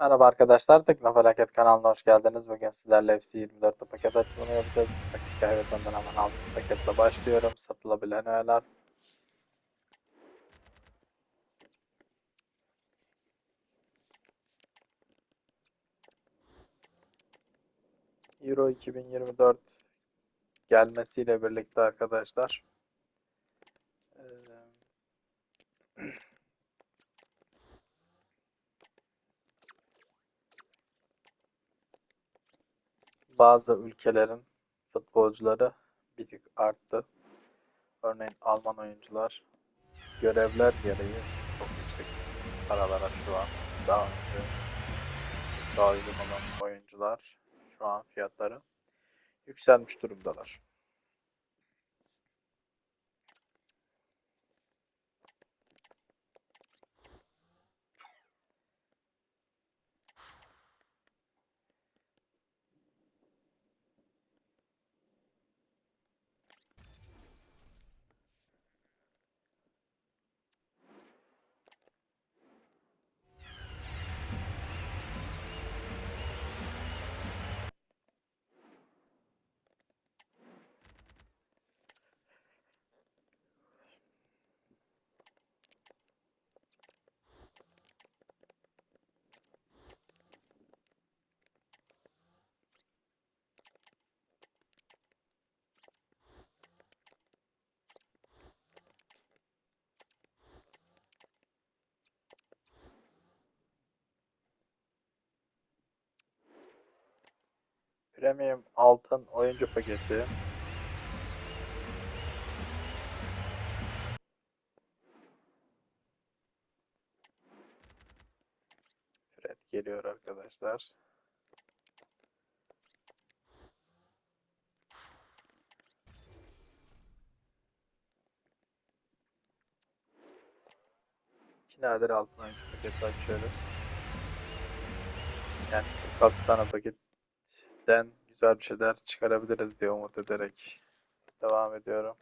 Merhaba arkadaşlar, Teknofelaket kanalına hoş geldiniz. Bugün sizlerle FC24'te paket açılımı yapacağız. Paket kaybetmeden hemen altın paketle başlıyorum. Satılabilen öğeler. Euro 2024 gelmesiyle birlikte arkadaşlar. eee, bazı ülkelerin futbolcuları bir tık arttı. Örneğin Alman oyuncular görevler gereği çok yüksek paralara şu an daha önce daha uygun olan oyuncular şu an fiyatları yükselmiş durumdalar. Premium altın oyuncu paketi Fred geliyor arkadaşlar. İki nadir altın oyuncu paketi açıyoruz. Yani 46 tane paketten güzel bir şeyler çıkarabiliriz diye umut ederek devam ediyorum.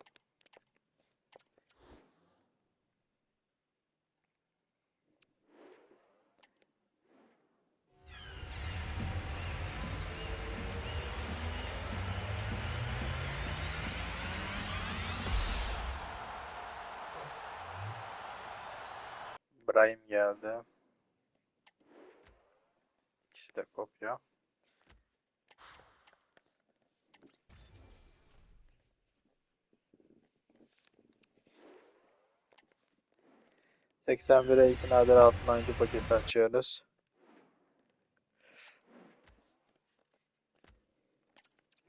Brahim geldi. İkisi de kopya. Seksen bire iki nadir altın oyuncu paketi açıyoruz.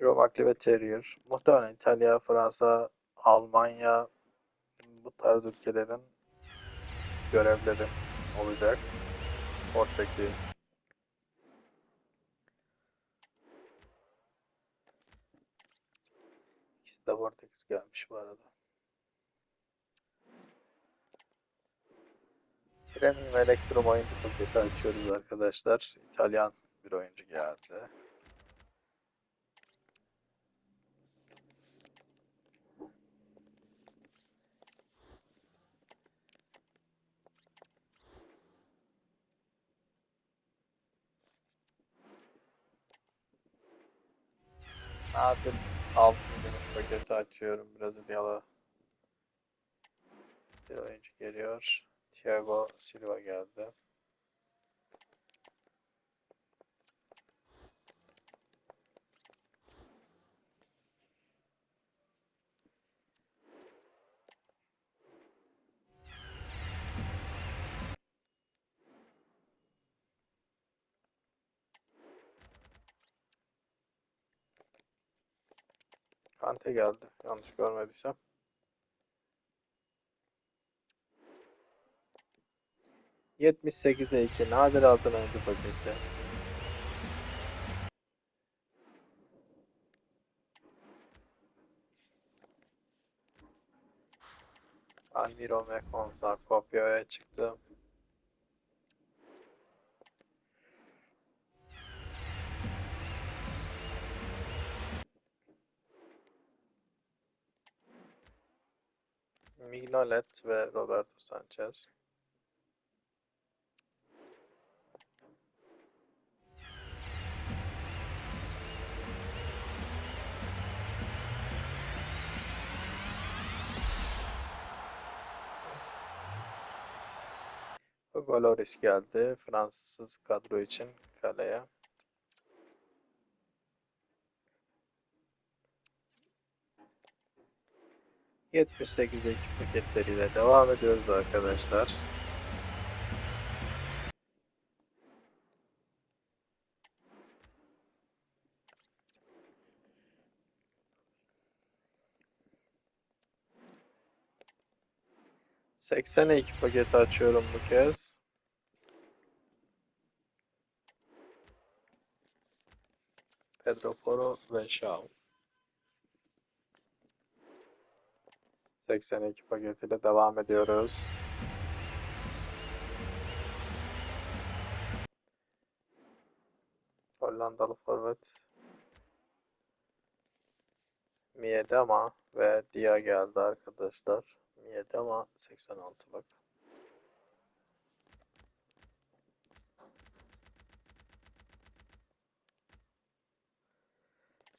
Romakli ve Terrier. Muhtemelen İtalya, Fransa, Almanya bu tarz ülkelerin görevleri olacak. Portekiz. İkisi de Portekiz gelmiş bu arada. Premium Electrum oyuncu paketi açıyoruz arkadaşlar. İtalyan bir oyuncu geldi. Nadir altın gümüş paketi açıyorum. Brezilyalı bir oyuncu geliyor. Thiago Silva geldi. Kante geldi. Yanlış görmediysem. Yetmiş sekize iki. Nadir altın oyuncu paketi. Almiro Mekonsa kopyaya çıktı. Mignolet ve Roberto Sanchez. Hugo Lloris geldi. Fransız kadro için kaleye. ...78'de iki paketleriyle devam ediyoruz arkadaşlar. Seksene iki paketi açıyorum bu kez. Pedro Porro ve Shaw. 82 paketiyle devam ediyoruz. Hollandalı forvet Miedema ve Dia geldi arkadaşlar. Miedema 86'lık.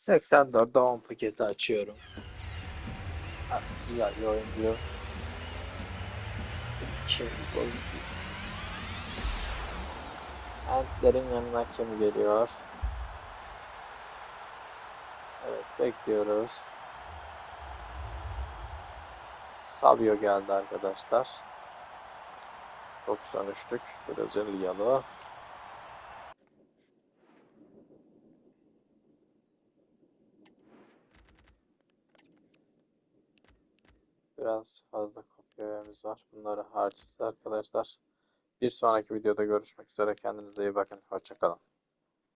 ...84 10 paketi açıyorum. Güzel bir oyuncu. Kim bu? Entlerin yanına kim geliyor? Evet bekliyoruz. Savio geldi arkadaşlar. 93'lük Brezilyalı. Biraz fazla kopyalarımız var. Bunları harcayacağız arkadaşlar. Bir sonraki videoda görüşmek üzere. Kendinize iyi bakın. Hoşçakalın.